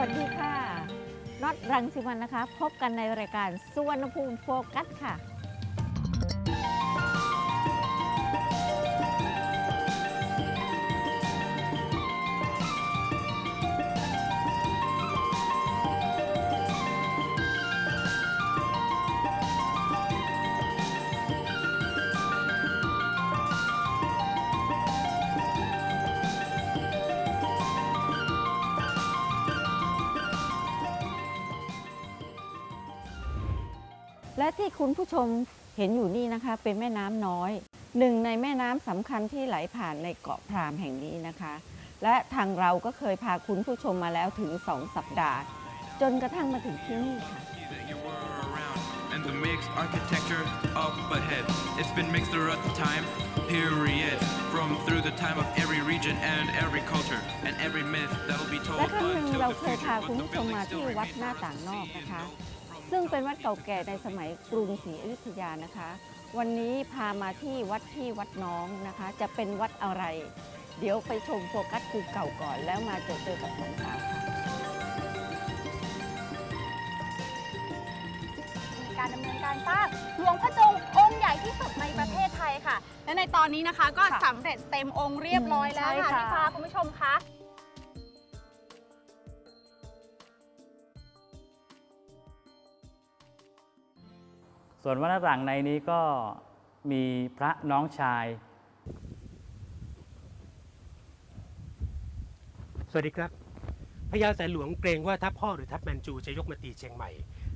วัสดีค่ะน็อตรังสิมันนะคะ พบกันในรายการสุวรรณภูมิโฟกัสค่ะ และที่คุณผู้ชมเห็นอยู่นี่นะคะ เป็นแม่น้ำน้อย หนึ่งในแม่น้ำสำคัญที่ไหลผ่านในเกาะพรามแห่งนี้นะคะ และทางเราก็เคยพาคุณผู้ชมมาแล้วถึง 2 สัปดาห์ จนกระทั่งมาถึงที่นี่ค่ะ that you were around and the mixed architecture up ahead. It's been mixed throughout the time, period. From through the time of every region and every culture and every myth that'll be told และครั้งหนึ่ง until เรา the เคย future. พา But คุณ the ผู้ชม building มา still ที่วัด remains หน้า for ต่างนอก see and นะคะ know ซึ่งเป็นวัดเก่าแก่ในสมัยกรุงศรีอยุธยานะคะ วันนี้พามาที่วัดที่วัดน้องนะคะ จะเป็นวัดอะไร เดี๋ยวไปชมโฟกัสคูเก่าก่อน แล้วมาเจอเจอกับสองสาวค่ะมีการดำเนินการสร้างหลวงพ่อจงองค์ใหญ่ที่สุดในประเทศไทยค่ะ และในตอนนี้นะคะก็ค่ะสำเร็จเต็มองค์เรียบร้อยแล้วใช่ค่ะค่ะพี่ฟ้าคุณผู้ชมคะ ส่วนวัดหน้าต่างในนี้ก็มีพระน้องชาย สวัสดีครับพญาแสนหลวงเกรงว่าทัพพ่อหรือทัพแมนจูจะยกมาตีเชียงใหม่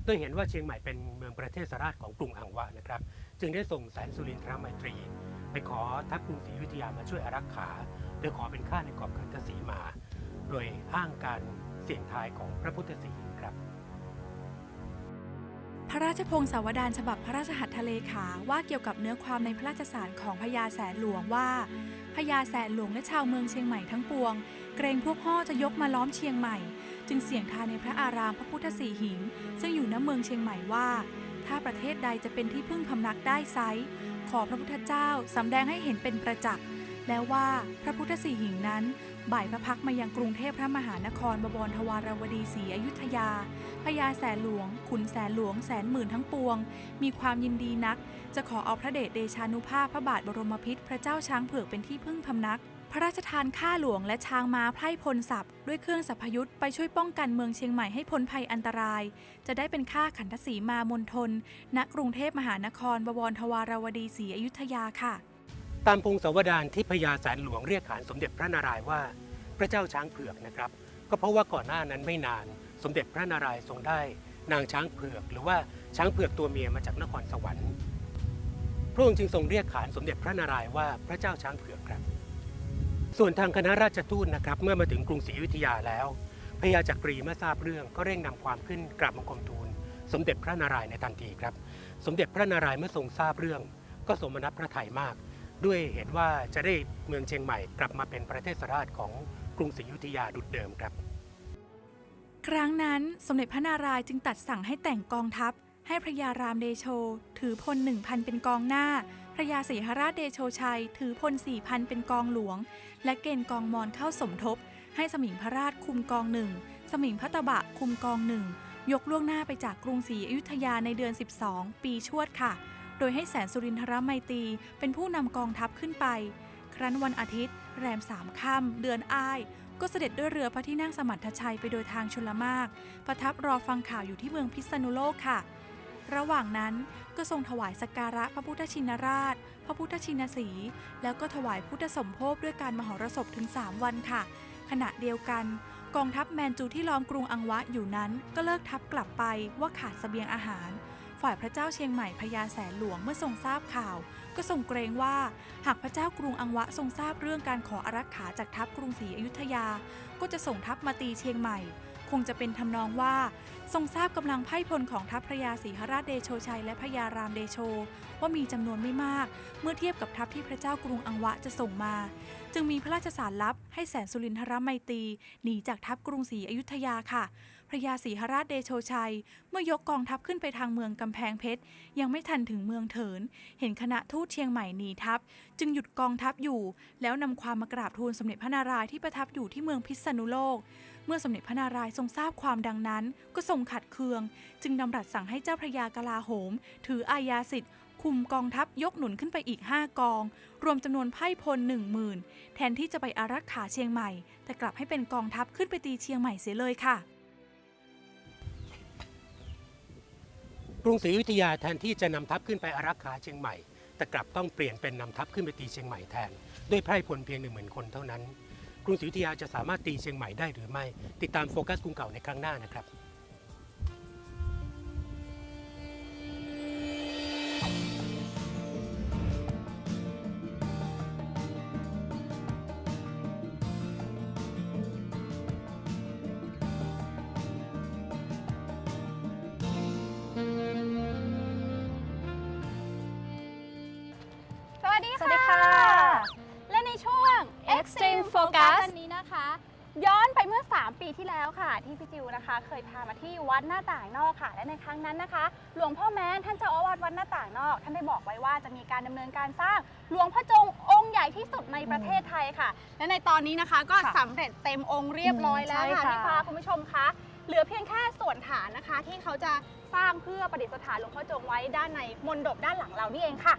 ด้วยเห็นว่าเชียงใหม่เป็นเมืองประเทศสราชของกรุงอังวะนะครับ จึงได้ส่งแสนสุรินทรไมตรี ไปขอทัพกรุงศรีอยุธยามาช่วยอารักขาโดยขอเป็นข้าในกรอบขันทศีมา โดยอ้างการเสี่ยงทายของพระพุทธศีหิงครับ พระราชพงศาวดารฉบับพระราชหัตถเลขาว่าเกี่ยวกับเนื้อความในพระราชสารของพญาแสนหลวงว่าพญาแสนหลวงและชาวเมืองเชียงใหม่ทั้งปวง เกรงพวกห่อจะยกมาล้อมเชียงใหม่ จึงเสี่ยงทายในพระอารามพระพุทธสีหิง ซึ่งอยู่ณเมืองเชียงใหม่ว่า ถ้าประเทศใดจะเป็นที่พึ่งพำนักได้ไซขอพระพุทธเจ้าสำแดงให้เห็นเป็นประจักษ์ แล้วว่าพระพุทธสีหิงนั้น บ่ายพระพักมายังกรุงเทพพระมหานครบวรทวารวดีศรีอยุธยาพญาแสนหลวง ขุนแสนหลวงแสนหมื่นทั้งปวง มีความยินดีนัก จะขอเอาพระเดชเดชานุภาพพระบาทบรมพิตรพระเจ้าช้างเผือกเป็นที่พึ่งพำนัก พระราชทานข้าหลวงและช้างม้าไพร่พลศัพท์ด้วยเครื่องสัพยุทธ์ไปช่วยป้องกันเมืองเชียงใหม่ให้พ้นภัยอันตราย จะได้เป็นข้าขันทศีมามณฑลณกรุงเทพมหานครบวรทวารวดีศรีอยุธยาค่ะ ตามพงศาวดารที่พญาแสนหลวงเรียกขานสมเด็จพระนารายณ์ว่าพระเจ้าช้างเผือกนะครับ ก็เพราะว่าก่อนหน้านั้นไม่นาน สมเด็จพระนารายณ์ทรงได้ นางช้างเผือก หรือว่าช้างเผือกตัวเมียมาจากนครสวรรค์พระองค์จึงทรงเรียกขานสมเด็จพระนารายณ์ว่าพระเจ้าช้างเผือกครับ ส่วนทางคณะราชทูตนะครับ เมื่อมาถึงกรุงศรีอยุธยาแล้วพญาจักรีเมื่อทราบเรื่องก็เร่งนำความขึ้นกราบบังคมทูล สมเด็จพระนารายณ์ในทันทีครับ สมเด็จพระนารายณ์เมื่อทรงทราบเรื่อง ก็สมนับพระทัยมาก ด้วยเห็นว่าจะได้เมืองเชียงใหม่กลับมาเป็นประเทศราชของกรุงศรีอยุธยาดุจเดิมครับ ครั้งนั้นสมเด็จพระนารายณ์จึงตัดสั่งให้แต่งกองทัพ ให้พระยารามเดโช ถือพลหนึ่งพันเป็นกองหน้า พระยาศรีหราชเดโชชัย ถือพลสี่พันเป็นกองหลวง และเกณฑ์กองมอนเข้าสมทบ ให้สมิงพระราชคุมกองหนึ่งสมิงพระตบะคุมกองหนึ่งยกล่วงหน้าไปจากกรุงศรีอยุธยาในเดือน 12 ปีชวดค่ะ โดยให้แสนสุรินทรไมตรีเป็นผู้นำกองทัพขึ้นไป ครั้นวันอาทิตย์ แรมสามค่ำเดือนอ้าย ก็เสด็จด้วยเรือพระที่นั่งสมรรถชัยไปโดยทางชลมาก ประทับรอฟังข่าวอยู่ที่เมืองพิษณุโลกค่ะ ระหว่างนั้นก็ทรงถวายสักการะพระพุทธชินราช พระพุทธชินสี แล้วก็ถวายพุทธสมภพด้วยการมหรสพถึง 3 วันค่ะ ขณะเดียวกันกองทัพแมนจูที่ล้อมกรุงอังวะอยู่นั้นก็เลิกทัพกลับไปว่าขาดเสบียงอาหาร ฝ่ายพระเจ้าเชียงใหม่พญาแสนหลวงเมื่อทรงทราบข่าว ก็ทรงเกรงว่าหากพระเจ้ากรุงอังวะทรงทราบเรื่องการขออารักขาจากทัพกรุงศรีอยุธยา ก็จะส่งทัพมาตีเชียงใหม่ คงจะเป็นทำนองว่า ทรงทราบกำลังไพ่พลของทัพพระยาศรีหราชเดโชชัยและพระยารามเดโช ว่ามีจำนวนไม่มาก เมื่อเทียบกับทัพที่พระเจ้ากรุงอังวะจะส่งมา จึงมีพระราชสารลับให้แสนสุรินทรไมตรีหนีจากทัพกรุงศรีอยุธยาค่ะ พระยาศรีหราชเดโชชัย เมื่อยกกองทัพขึ้นไปทางเมืองกำแพงเพชร ยังไม่ทันถึงเมืองเถิน เห็นคณะทูตเชียงใหม่หนีทัพ จึงหยุดกองทัพอยู่ แล้วนำความมากราบทูลสมเด็จพระนารายณ์ที่ประทับอยู่ที่เมืองพิษณุโลก เมื่อสมเด็จพระนารายณ์ทรงทราบความดังนั้น ก็ทรงขัดเคือง จึงดำรัสสั่งให้เจ้าพระยากลาโหม ถืออาญาสิทธิ์คุมกองทัพยกหนุนขึ้นไปอีก 5 กอง รวมจำนวนไพ่พลหนึ่งหมื่นแทนที่จะไปอารักขาเชียงใหม่ แต่กลับให้เป็นกองทัพขึ้นไปตีเชียงใหม่เสียเลยค่ะ กรุงศรีอยุธยาแทนที่จะนำทัพขึ้นไปอารักขาเชียงใหม่ แต่กลับต้องเปลี่ยนเป็นนำทัพขึ้นไปตีเชียงใหม่แทน ด้วยไพร่พลเพียงหนึ่งหมื่นคนเท่านั้น กรุงศรีอยุธยาจะสามารถตีเชียงใหม่ได้หรือไม่ ติดตามโฟกัสกรุงเก่าในครั้งหน้านะครับ ค่ะ และในครั้งนั้นนะคะ หลวงพ่อแม้นท่านเจ้าอาวาสวัดหน้าต่างนอก ท่านได้บอกไว้ว่าจะมีการดำเนินการสร้างหลวงพ่อจงองค์ใหญ่ที่สุดในประเทศไทยค่ะ และในตอนนี้นะคะก็ค่ะสำเร็จเต็มองค์เรียบร้อยแล้วใช่ค่ะค่ะ พี่ฟ้าคุณผู้ชมคะ เหลือเพียงแค่ส่วนฐานนะคะ ที่เขาจะสร้างเพื่อประดิษฐานหลวงพ่อจงไว้ด้านในมณฑปด้านหลังเรานี่เองค่ะ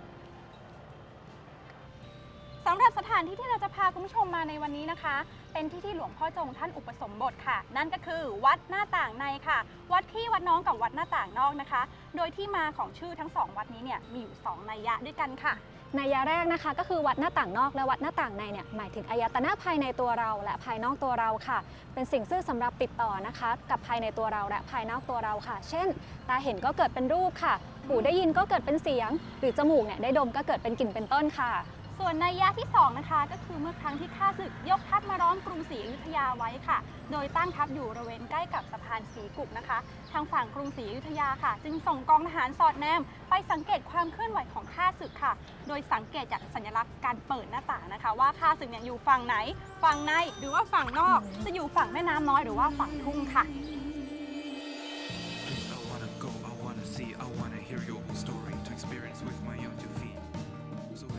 สำหรับสถานที่ที่เราจะพาคุณผู้ชมมาในวันนี้นะคะ เป็นที่ที่หลวงพ่อจงท่านอุปสมบทค่ะ นั่นก็คือวัดหน้าต่างในค่ะ วัดพี่วัดน้องกับวัดหน้าต่างนอกนะคะ โดยที่มาของชื่อทั้งสองวัดนี้เนี่ยมีอยู่สองนัยยะด้วยกันค่ะนัยยะแรกนะคะก็คือวัดหน้าต่างนอกและวัดหน้าต่างในเนี่ยหมายถึงอายตนะภายในตัวเราและภายนอกตัวเราค่ะ เป็นสิ่งซึ่งสำหรับติดต่อนะคะ กับภายในตัวเราและภายนอกตัวเราค่ะ เช่น ตาเห็นก็เกิดเป็นรูปค่ะ หูได้ยินก็เกิดเป็นเสียง หรือจมูกเนี่ยได้ดมก็เกิดเป็นกลิ่นเป็นต้นค่ะ ส่วนในยะที่สองนะคะก็คือเมื่อครั้งที่ข้าศึกยกทัพมาร้อมกรุงศรีอยุธยาไว้ค่ะ โดยตั้งทัพอยู่บริเวณใกล้กับสะพานศรีกุกนะคะ ทางฝั่งกรุงศรีอยุธยาค่ะ จึงส่งกองทหารสอดแนม ไปสังเกตความเคลื่อนไหวของข้าศึกค่ะ โดยสังเกตจากสัญลักษณ์การเปิดหน้าต่างนะคะ ว่าข้าศึกเนี่ยอยู่ฝั่งไหน ฝั่งในหรือว่าฝั่งนอก จะอยู่ฝั่งแม่น้ำน้อยหรือว่าฝั่งทุ่งค่ะ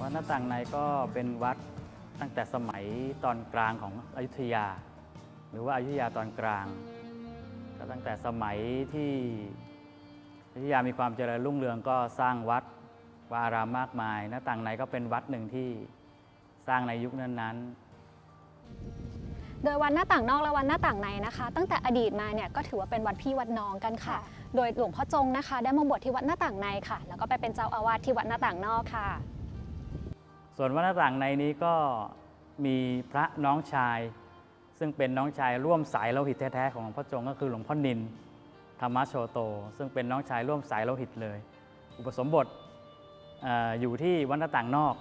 วัดหน้าต่างในก็เป็นวัดตั้งแต่สมัยตอนกลางของอยุธยา หรือว่าอายุธยาตอนกลางก็ตั้งแต่สมัยที่อยุธยามีความเจริญรุ่งเรืองก็สร้างวัดวาอารามมากมาย หน้าต่างในก็เป็นวัดหนึ่งที่สร้างในยุคนั้นๆ โดยวัดหน้าต่างนอกและวัดหน้าต่างในนะคะ ตั้งแต่อดีตมาเนี่ยก็ถือว่าเป็นวัดพี่วัดน้องกันค่ะ โดยหลวงพ่อจงนะคะ ได้มาบวชที่วัดหน้าต่างในค่ะ แล้วก็ไปเป็นเจ้าอาวาสที่วัดหน้าต่างนอกค่ะ ส่วนวัดหน้าต่างในนี้ก็มีพระน้องชาย ซึ่งเป็นน้องชายร่วมสายโลหิตแท้ๆของหลวงพ่อจงก็คือหลวงพ่อนินธรรมโชโต ซึ่งเป็นน้องชายร่วมสายโลหิตเลย อุปสมบทอออยู่ที่วัดหน้าต่างนอก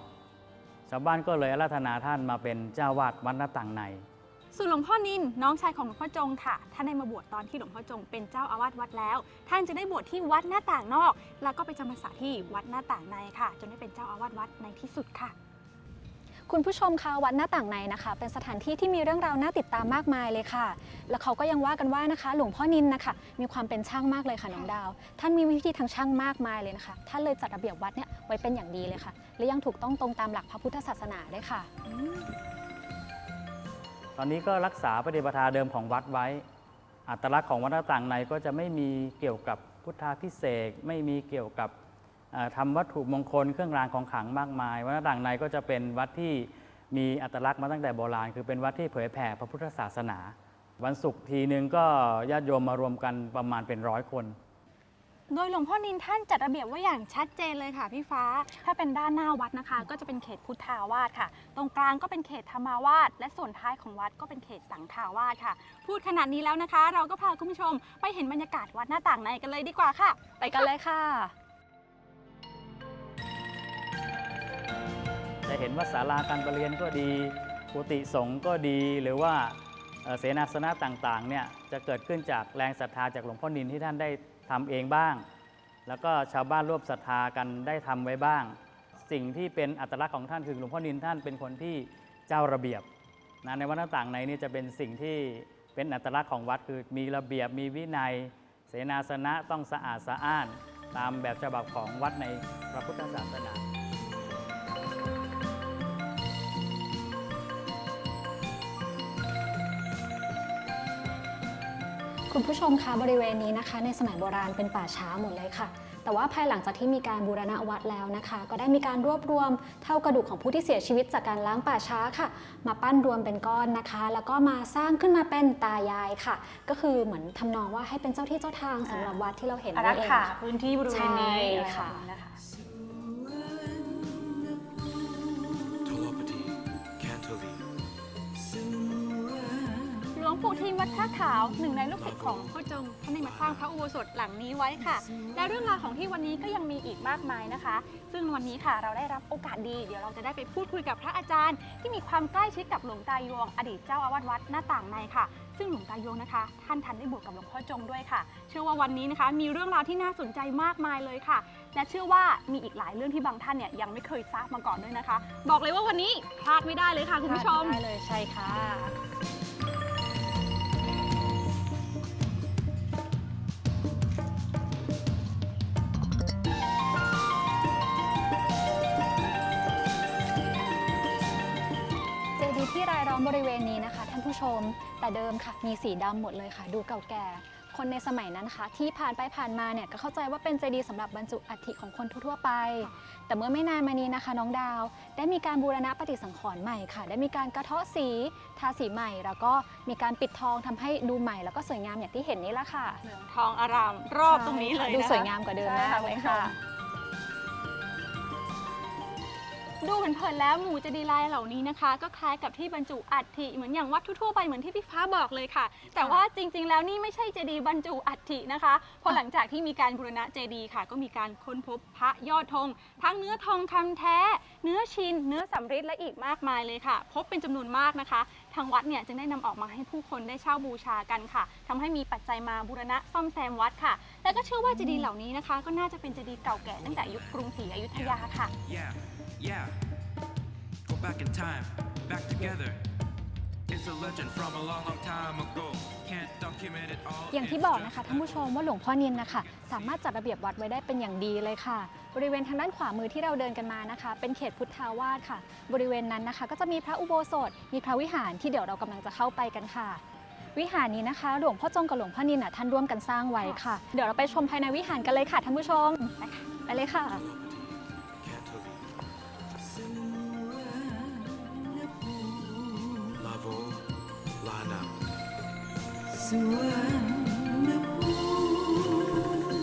ชาวบ้านก็เลยอาราธนาท่านมาเป็นเจ้าวาดวัดหน้าต่างใน ส่วนหลวงพ่อนินน้องชายของหลวงพ่อจงค่ะ ท่านได้มาบวชตอนที่หลวงพ่อจงเป็นเจ้าอาวาสวัดแล้ว ท่านจะได้บวชที่วัดหน้าต่างนอก แล้วก็ไปจำพรรษาที่วัดหน้าต่างในค่ะ จนได้เป็นเจ้าอาวาสวัดในที่สุดค่ะ คุณผู้ชมคะวัดหน้าต่างในนะคะ เป็นสถานที่ที่มีเรื่องราวน่าติดตามมากมายเลยค่ะ แล้วเขาก็ยังว่ากันว่านะคะ หลวงพ่อนินนะคะ มีความเป็นช่างมากเลยค่ะน้องดาว ท่านมีวิธีทางช่างมากมายเลยนะคะ ท่านเลยจัดระเบียบวัดเนี่ยไว้เป็นอย่างดีเลยค่ะ และยังถูกต้องตรงตามหลักพระพุทธศาสนาด้วยค่ะต อนนี้ก็รักษาปฏิปทาเดิมของวัดไว้ อัตลักษณ์ของวัดต่างในก็จะไม่มีเกี่ยวกับพุทธาพิเศษไม่มีเกี่ยวกับเอ่อทำวัตถุมงคลเครื่องรางของขลังมากมาย วัดต่างในก็จะเป็นวัดที่มีอัตลักษณ์มาตั้งแต่โบราณ คือเป็นวัดที่เผยแผ่พระพุทธศาสนา วันศุกร์ทีนึงก็ญาติโยมมารวมกันประมาณเป็นร้อยคน โดยหลวงพ่อนินท่านจัดระเบียบไว้อย่างชัดเจนเลยค่ะพี่ฟ้า ถ้าเป็นด้านหน้าวัดนะคะ ก็จะเป็นเขตพุทธาวาสค่ะ ตรงกลางก็เป็นเขตธรรมาวาสและส่วนท้ายของวัดก็เป็นเขตสังฆาวาสค่ะ พูดขนาดนี้แล้วนะคะ เราก็พาคุณผู้ชมไปเห็นบรรยากาศวัดหน้าต่างในกันเลยดีกว่าค่ะ ไปกันเลยค่ะ จะเห็นว่าศาลาการประเรียนก็ดีกุฏิสงฆ์ก็ดีหรือว่าเอ่อเสนาสนะต่างๆเนี่ยจะเกิดขึ้นจากแรงศรัทธาจากหลวงพ่อนินที่ท่านได้ ทำเองบ้าง แล้วก็ชาวบ้านร่วมศรัทธากันได้ทำไว้บ้าง สิ่งที่เป็นอัตลักษณ์ของท่านคือหลวงพ่อนินท่านเป็นคนที่เจ้าระเบียบนะในวัดต่างๆในนี้จะเป็นสิ่งที่เป็นอัตลักษณ์ของวัดคือมีระเบียบมีวินัย เสนาสนะต้องสะอาดสะอ้าน ตามแบบฉบับของวัดในพระพุทธศาสนา คุณผู้ชมคะบริเวณนี้นะคะ ในสมัยโบราณเป็นป่าช้าหมดเลยค่ะ แต่ว่าภายหลังจากที่มีการบูรณะวัดแล้วนะคะ ก็ได้มีการรวบรวมเท่ากระดูกของผู้ที่เสียชีวิตจากการล้างป่าช้าค่ะ มาปั้นรวมเป็นก้อนนะคะ แล้วก็มาสร้างขึ้นมาเป็นตายายค่ะ ก็คือเหมือนทำนองว่าให้เป็นเจ้าที่เจ้าทางสำหรับวัดที่เราเห็นอารันี่กเองขาค่ะ พื้นที่บริเวณนี้ใช่อะไรค่ะแบบนี้น ปู่ทิมวัดท่าขาวหนึ่งในลูกศิษย์ของหลวงพ่อจงท่านได้มาสร้างพระอุโบสถหลังนี้ไว้ค่ะ และเรื่องราวของที่วันนี้ก็ยังมีอีกมากมายนะคะ ซึ่งวันนี้ค่ะเราได้รับโอกาสดี เดี๋ยวเราจะได้ไปพูดคุยกับพระอาจารย์ ที่มีความใกล้ชิดกับหลวงตายวง อดีตเจ้าอาวาสวัดหน้าต่างในค่ะ ซึ่งหลวงตายวงนะคะ ท่านทันได้บวชกับหลวงพ่อจงด้วยค่ะ เชื่อว่าวันนี้นะคะ มีเรื่องราวที่น่าสนใจมากมายเลยค่ะ และเชื่อว่ามีอีกหลายเรื่องที่บางท่านเนี่ยยังไม่เคยทราบมาก่อนด้วยนะคะ บอกเลยว่าวันนี้พลาดไม่ได้เลยค่ะคุณผู้ชม ได้เลยใช่ค่ะ รายล้อมบริเวณนี้นะคะท่านผู้ชม แต่เดิมค่ะมีสีดำหมดเลยค่ะ ดูเก่าแก่ คนในสมัยนั้นนะคะที่ผ่านไปผ่านมาเนี่ยก็เข้าใจว่าเป็นเจดีย์สำหรับบรรจุอัฐิของคนทั่วๆไป แต่เมื่อไม่นานมานี้นะคะ น้องดาว ได้มีการบูรณะปฏิสังขรณ์ใหม่ค่ะ ได้มีการกระเทาะสีทาสีใหม่ แล้วก็มีการปิดทองทำให้ดูใหม่แล้วก็สวยงามอย่างที่เห็นนี้ละค่ะเหลืองทองอารามรอบตรงนี้เลยดูนะคะสวยงามกว่าเดิมใช่มากเลยค่ะ ณผู้ช ดูเผินๆแล้วหมู่เจดีย์ลายเหล่านี้นะคะ ก็คล้ายกับที่บรรจุอัฐิเหมือนอย่างวัดทั่วๆไปเหมือนที่พี่ฟ้าบอกเลยค่ะ แต่ว่าจริงๆ แล้วนี่ไม่ใช่เจดีย์บรรจุอัฐินะคะเพราะหลังจากที่มีการบูรณะเจดีย์ค่ะ ก็มีการค้นพบพระยอดธงทั้งเนื้อทองคำแท้ เนื้อชิน เนื้อสำริดและอีกมากมายเลยค่ะ พบเป็นจำนวนมากนะคะ ทางวัดเนี่ยจึงได้นำออกมาให้ผู้คนได้เช่าบูชากันค่ะทำให้มีปัจจัยมาบูรณะซ่อมแซมวัดค่ะ และก็เชื่อว่าเจดีย์เหล่านี้นะคะ ก็น่าจะเป็นเจดีย์เก่าแก่ตั้งแต่ยุคกรุงศรีอยุธยาค่ะ Yeah, yeah. Go back in time, back together. It's a legend from a long, long time ago. Can't document it all. อย่างที่ it's บอก just นะคะ a ท่านผู้ชมว่าหลวงพ่อนินนะคะ สามารถจัดระเบียบวัดไว้ได้เป็นอย่างดีเลยค่ะ บริเวณทางด้านขวามือที่เราเดินกันมานะคะ เป็นเขตพุทธาวาสค่ะ บริเวณนั้นนะคะ ก็จะมีพระอุโบสถ มีพระวิหารที่เดี๋ยวเรากำลังจะเข้าไปกันค่ะ วิหารนี้นะคะ หลวงพ่อจงกับหลวงพ่อนินน่ะท่านร่วมกันสร้างไว้ค่ะ เดี๋ยวเราไปชมภายในวิหารกันเลยค่ะท่านผู้ชมไปเลยค่ะ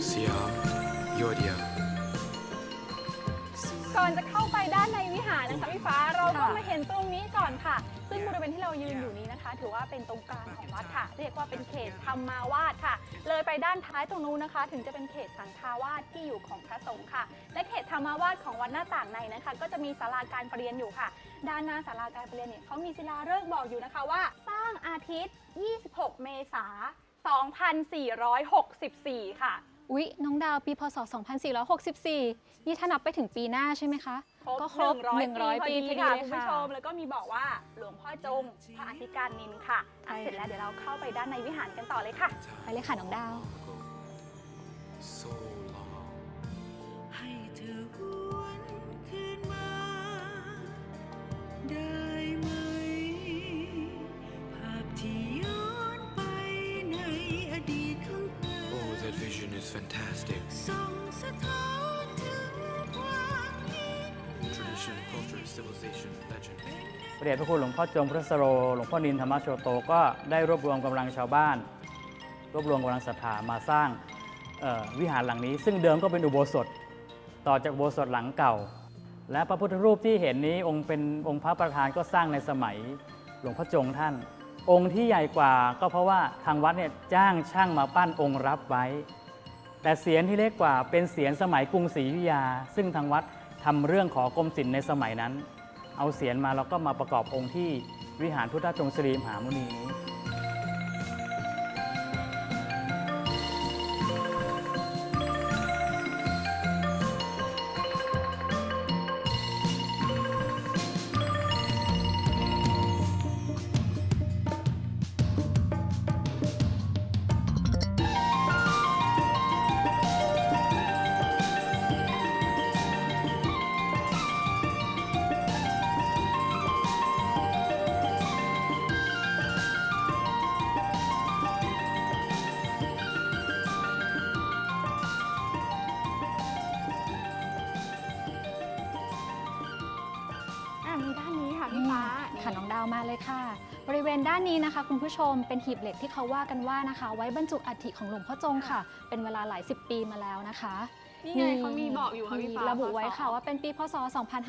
Siam, Yodia. ก่อนจะเข้าไปด้านในวิหารนะคะพี่ฟ้าเราก็มาเห็นตรงนี้ก่อนค่ะ ซึ่งบริเวณที่เรายืนอยู่นี้นะคะ ถือว่าเป็นตรงกลางของวัดค่ะ เรียกว่าเป็นเขตธรรมาวาสค่ะ เลยไปด้านท้ายตรงนู้นนะคะ ถึงจะเป็นเขตสังฆาวาสที่อยู่ของพระสงฆ์ค่ะ และเขตธรรมาวาสของวัดหน้าต่างในนะคะ ก็จะมีศาลาการประเรียนอยู่ค่ะ ด้านหน้าศาลาการประเรียนเนี่ยเขามีศิลาฤกษ์บอกอยู่นะคะว่าางอาทิตย์ 26 เมษายน 2464 ค่ะ อุ๊ย น้องดาวปีพศ 2464 นี่ถ้านับไปถึงปีหน้าใช่ไหมคะ ก็ครบ 100 ปีพอดีค่ะเลยคุณผู้ค่ะชม แล้วก็มีบอกว่าหลวงพ่อจง พระอธิการนินค่ะอะ ใช่ เสร็จแล้วเดี๋ยวเราเข้าไปด้านในวิหารกันต่อเลยค่ะ ไปเลยค่ะน้องดาว So long. ให้เธอหวนคืนมาได้ It's fantastic. Tradition, culture, civilization, legend. พระเดชพระคุณหลวงพ่อจงพระสโร หลวงพ่อนินธรรมโชโตก็ได้รวบรวมกำลังชาวบ้าน รวบรวมกำลังศรัทธามาสร้างเอ่อวิหารหลังนี้ ซึ่งเดิมก็เป็นอุโบสถ ต่อจากอุโบสถหลังเก่า และพระพุทธรูปที่เห็นนี้องค์เป็นองค์พระประธานก็สร้างในสมัยหลวงพ่อจงท่าน องค์ที่ใหญ่กว่าก็เพราะว่าทางวัดเนี่ยจ้างช่างมาปั้นองค์รับไว้ แต่เสียนที่เล็กกว่าเป็นเสียนสมัยกรุงศรีอยุธยา ซึ่งทางวัดทำเรื่องขอกรมศิลป์ในสมัยนั้น เอาเสียนมาแล้วก็มาประกอบองค์ที่วิหารพุทธจงสรีมหามุนีนี้ ณด้านนี้นะคะ คุณผู้ชมเป็นหีบเหล็กที่เขาว่ากันว่านะคะ ไว้บรรจุอัฐิของหลวงพ่อจงค่ะ เป็นเวลาหลายสิบปีมาแล้วนะคะนี่ไงเขามีบอกอยู่ค่ะพี่ฟ้าระบุไว้พศค่ะว่าเป็นปีพศ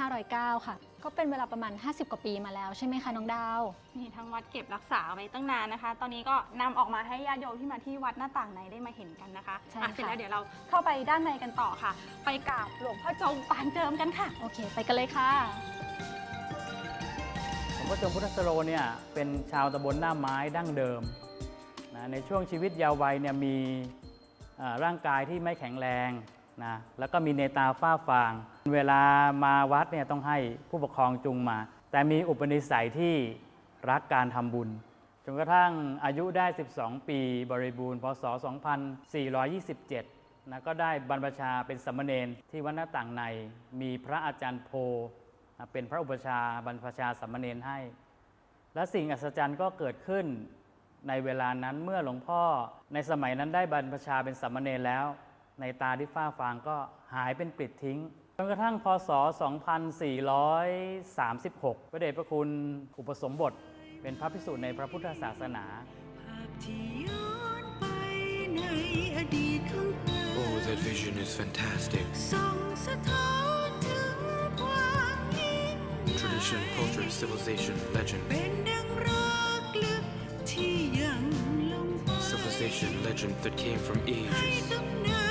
2509 ค่ะ ก็เป็นเวลาประมาณ 50 กว่าปีมาแล้วใช่ไหมคะน้องดาว นี่ทางวัดเก็บรักษาไว้ตั้งนานนะคะ ตอนนี้ก็นำออกมาให้ญาติโยมที่มาที่วัดหน้าต่างในได้มาเห็นกันนะคะใช่อะค่ะเสร็จแล้วเดี๋ยวเราเข้าไปด้านในกันต่อค่ะ ไปกราบหลวงพ่อจงปานเจิมกันค่ะ โอเค ไปกันเลยค่ะหลวง พ่อจงพุทธสโลเนี่ยเป็นชาวตำบลหน้าไม้ดั้งเดิมนะในช่วงชีวิตยาววัยเนี่ยมีร่างกายที่ไม่แข็งแรงนะแล้วก็มีเนตาฝ้าฟาง เวลามาวัดเนี่ยต้องให้ผู้ปกครองจูงมา แต่มีอุปนิสัยที่รักการทำบุญจนกระทั่งอายุได้ 12 ปีบริบูรณ์พศ 2427นะก็ได้บรรพชาเป็นสามเณรที่วัดหน้าต่างในมีพระอาจารย์โพ เป็นพระอุปชฌาย์บรรพชาสามเณรให้ และสิ่งอัศจรรย์ก็เกิดขึ้นในเวลานั้นเมื่อหลวงพ่อในสมัยนั้นได้บรรพชาเป็นสามเณรแล้ว ในตาที่ฝ้าฟางก็หายเป็นปลิดทิ้งจนกระทั่งพศ 2436 พระเดชพระคุณอุปสมบท เป็นพระภิกษุในพระพุทธศาสนาภาพที่ย้อนไปในอดีตของเธอ Oh, that vision is fantastic. tradition, culture, civilization, legend. Civilization, legend that came from ages.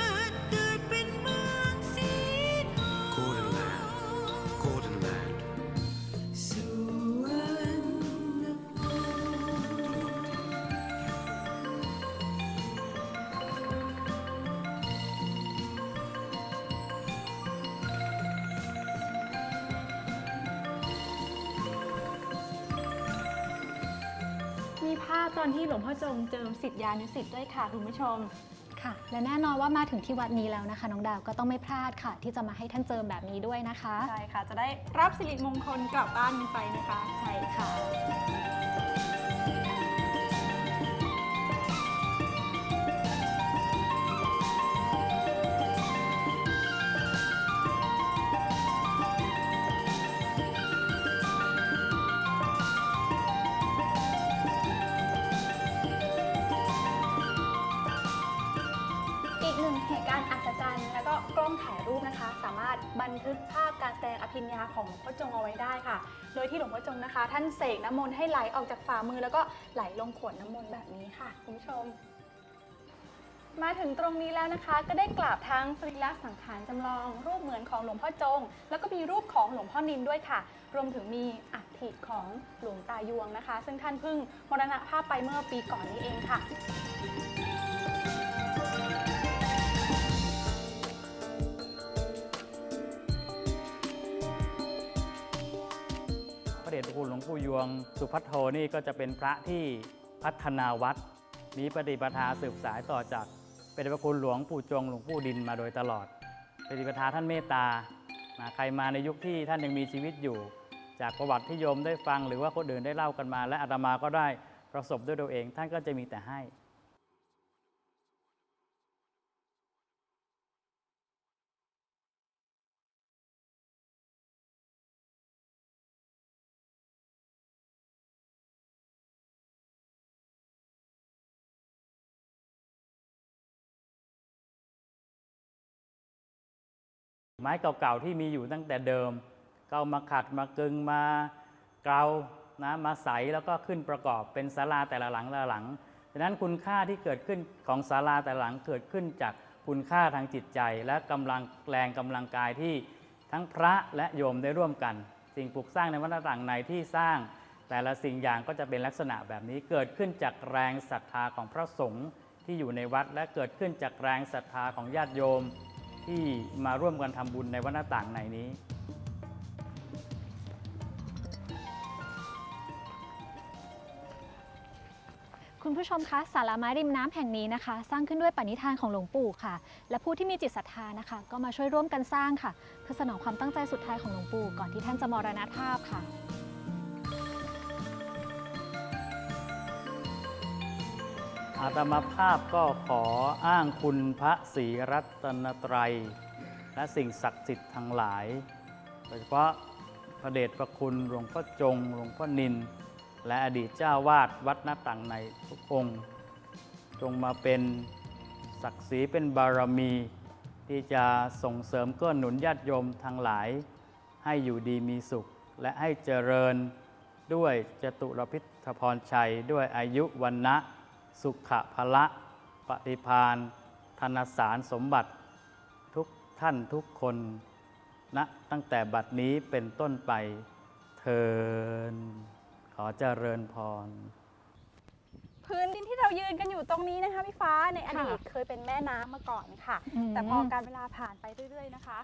ตอนที่หลวงพ่อจงเจิมสิทธิยานุสิทธิ์ด้วยค่ะคุณผู้ชม ค่ะ และแน่นอนว่ามาถึงที่วัดนี้แล้วนะคะ น้องดาวก็ต้องไม่พลาดค่ะ ที่จะมาให้ท่านเจิมแบบนี้ด้วยนะคะ ใช่ค่ะ จะได้รับสิริมงคลกลับบ้านกันไปนะคะ ใช่ค่ะ บันทึกภาพการแสดงอภิญญาของหลวงพ่อจงเอาไว้ได้ค่ะ โดยที่หลวงพ่อจงนะคะ ท่านเสกน้ำมนต์ให้ไหลออกจากฝ่ามือ แล้วก็ไหลลงขวดน้ำมนต์แบบนี้ค่ะคุณผู้ชม มาถึงตรงนี้แล้วนะคะ ก็ได้กราบทั้งสรีระสังขารจำลอง รูปเหมือนของหลวงพ่อจง แล้วก็มีรูปของหลวงพ่อนินด้วยค่ะ รวมถึงมีอัฐิของหลวงตายวงนะคะ ซึ่งท่านเพิ่งมรณภาพไปเมื่อปีก่อนนี้เองค่ะ ดพระคุณหลวงปู่ยวง สุพัทโทนี่ก็จะเป็นพระที่พัฒนาวัด มีปฏิปทาสืบสายต่อจากเป็นพระคุณหลวงปู่จงหลวงปู่ดินมาโดยตลอด ปฏิปทาท่านเมตตาใครมาในยุคที่ท่านยังมีชีวิตอยู่ จากประวัติที่โยมได้ฟังหรือว่าคนอื่นได้เล่ากันมา และอาตมาก็ได้ประสบด้วยตัวเอง ท่านก็จะมีแต่ให้ ไม้เก่าๆที่มีอยู่ตั้งแต่เดิม ก็ามาขัดมากึงมาเกลานะมาใสแล้วก็ขึ้นประกอบเป็นศาลาแต่ละหลังละหลังดังนั้นคุณค่าที่เกิดขึ้นของศาลาแต่ละหลังเกิดขึ้นจากคุณค่าทางจิตใจ และกำลังแรงกำลังกายที่ทั้งพระและโยมได้ร่วมกัน สิ่งปลูกสร้างในวัดต่างในที่สร้าง แต่ละสิ่งอย่างก็จะเป็นลักษณะแบบนี้เกิดขึ้นจากแรงศรัทธาของพระสงฆ์ที่อยู่ในวัด และเกิดขึ้นจากแรงศรัทธาของญาติโยม ที่มาร่วมกันทำบุญในวัดหน้าต่างในนี้ คุณผู้ชมคะสาราไม้ริมน้ำแห่งนี้นะคะ สร้างขึ้นด้วยปณิธานของหลวงปู่ค่ะ และผู้ที่มีจิตศรัทธานะคะ ก็มาช่วยร่วมกันสร้างค่ะ เพื่อสนองความตั้งใจสุดท้ายของหลวงปู่ก่อนที่ท่านจะมรณภาพค่ะ อาตมาภาพก็ขออ้างคุณพระศรีรัตนตรัย และสิ่งศักดิ์สิทธิ์ทั้งหลาย โดยเฉพาะพระเดชพระคุณหลวงพ่อจงหลวงพ่อนิน และอดีตเจ้าวาดวัดหน้าต่างในทุกองค์ จงมาเป็นศักดิ์ศรีเป็นบารมีที่จะส่งเสริมเกื้อหนุนญาติโยมทั้งหลาย ให้อยู่ดีมีสุขและให้เจริญด้วยจตุรพิธพรชัยด้วยอายุวันนะ สุขภละปฏิพานธนสารสมบัติทุกท่านทุกคนณนะตั้งแต่บัดนี้เป็นต้นไปเทินขอเจริญพร พื้นดินที่เรายืนกันอยู่ตรงนี้นะคะพี่ฟ้าในอดีตค่ะเคยเป็นแม่น้ำมาก่อนค่ะ อืม แต่พอการเวลาผ่านไปเรื่อย ๆนะคะ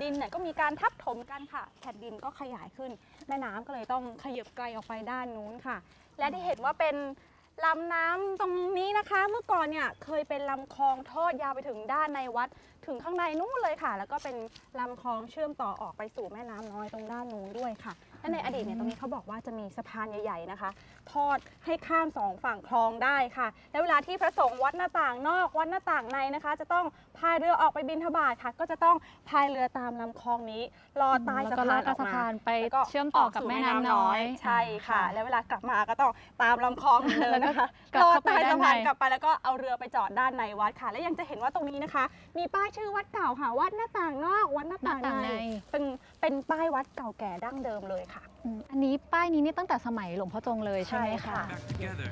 ดินเนี่ยก็มีการทับถมกันค่ะ แผ่นดินก็ขยายขึ้น แม่น้ำก็เลยต้องขยับไกลออกไปด้านนู้นค่ะ และที่เห็นว่าเป็น ลำน้ำตรงนี้นะคะ เมื่อก่อนเนี่ยเคยเป็นลำคลองทอดยาวไปถึงด้านในวัด ถึงข้างในนู้นเลยค่ะ แล้วก็เป็นลำคลองเชื่อมต่อออกไปสู่แม่น้ำน้อยตรงด้านนู้นด้วยค่ะ และในอดีตเนี่ยตรงนี้เขาบอกว่าจะมีสะพานใหญ่ ๆนะคะ ทอดให้ข้ามสองฝั่งคลองได้ค่ะ และเวลาที่พระสงฆ์วัดหน้าต่างนอกวัดหน้าต่างในนะคะ จะต้องพายเรือออกไปบินทบาทค่ะ ก็จะต้องพายเรือตามลำคลองนี้รอใต้แล้วสะก็ลพาอนดออกสะมาพานไปแล้วก็เชื่อมต่อกับสู่แม่น้ำน้อยใช่ค่ะอ่าแล้วเวลากลับมาก็ต้องตามลำคลองเหมือนเดิมนะคะแล้วก็กลับรอเข้าไปใต้ด้านสะพานในกลับไปแล้วก็เอาเรือไปจอดด้านในวัดค่ะ และยังจะเห็นว่าตรงนี้นะคะ มีป้ายชื่อวัดเก่าค่ะวัดหน้าต่างนอกวัดหน้าต่างหน้าต่างในในเป็นเป็นป้ายวัดเก่าแก่ดั้งเดิมเลยอืมอันนี้ป้ายนี้นี่ตั้งแต่สมัยหลวงพ่อจงเลยใช่ไหม ใช่ คะ ค่ะ back together.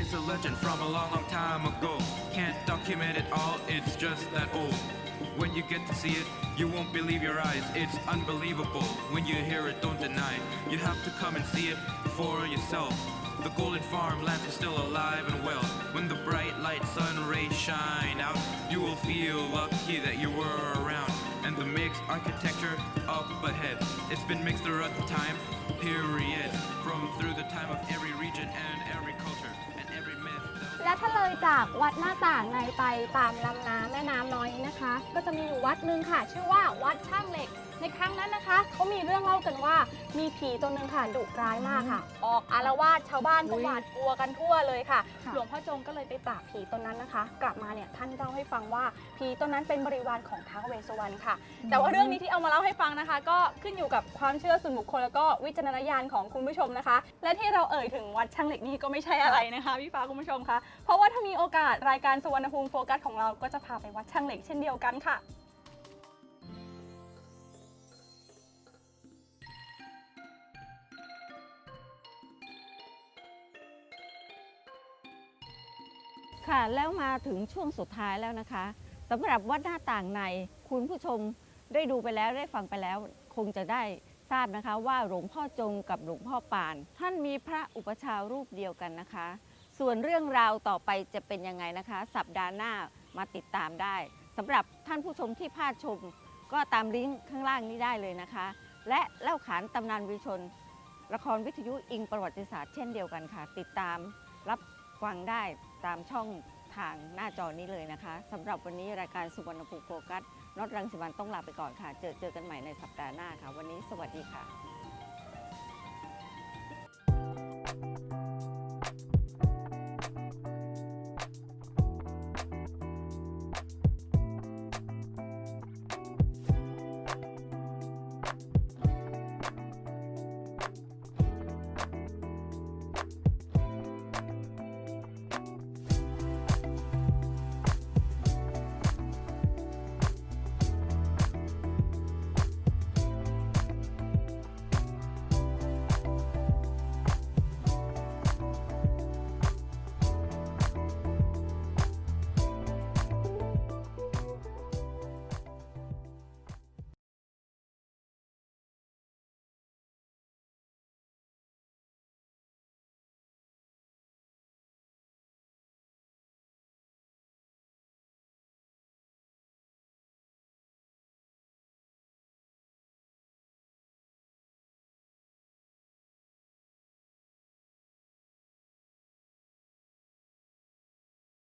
It's a legend from a long, long time ago. Can't document it all, it's just that old. When you get to see it, you won't believe your eyes. It's unbelievable. When you hear it, don't deny. You have to come and see it for yourself. The golden farmlands are still alive and well. When the bright light sun rays shine out, you will feel lucky that you were around. And the mixed architecture up ahead. It's been mixed throughout the time, period. From through the time of every region and every culture and every myth. และถ้าเลยจากวัดหน้าต่างในไปตามลำน้ำแม่น้ำน้อยนะคะ ก็จะมีอยู่วัดหนึ่งค่ะ ชื่อว่าวัดช่างเหล็ก ในครั้งนั้นนะคะเขามีเรื่องเล่ากันว่ามีผีตัวหนึ่งค่ะดุร้ายมากค่ะ ออกอารวาสชาวบ้านก็อุ๊ยหวาดกลัวกันทั่วเลยค่ะค่ะ หลวงพ่อจงก็เลยไปปราบผีตนนั้นนะคะ กลับมาเนี่ยท่านเล่าให้ฟังว่าผีตนนั้นเป็นบริวารของท้าวเวสสุวรรณค่ะ แต่ว่าเรื่องนี้ที่เอามาเล่าให้ฟังนะคะ ก็ขึ้นอยู่กับความเชื่อส่วนบุคคลแล้วก็วิจารณญาณของคุณผู้ชมนะคะ และที่เราเอ่ยถึงวัดช่างเหล็กนี่ก็ไม่ใช่อะไรนะคะพี่ฟ้าคุณผู้ชมคะเพราะว่าถ้ามีโอกาสรายการสุวรรณภูมิโฟกัสของเราก็จะพาไปวัดช่างเหล็กเช่นเดียวกันค่ะ ค่ะ แล้วมาถึงช่วงสุดท้ายแล้วนะคะสำหรับวัดหน้าต่างในคุณผู้ชมได้ดูไปแล้วได้ฟังไปแล้ว คงจะได้ทราบนะคะ ว่าหลวงพ่อจงกับหลวงพ่อปาน ท่านมีพระอุปชารูปเดียวกันนะคะ ส่วนเรื่องราวต่อไปจะเป็นยังไงนะคะ สัปดาห์หน้ามาติดตามได้สำหรับท่านผู้ชมที่พลาดชม ก็ตามลิงก์ข้างล่างนี้ได้เลยนะคะ และเล่าขานตำนานวิชน ละครวิทยุอิงประวัติศาสตร์เช่นเดียวกันค่ะ ติดตามรับฟังได้ ตามช่องทางหน้าจอนี้เลยนะคะสำหรับวันนี้รายการสุวรรณภูมิโฟกัสน็อตรังสิมันต้องลาไปก่อนค่ะ เจอเจอกันใหม่ในสัปดาห์หน้าค่ะ วันนี้สวัสดีค่ะ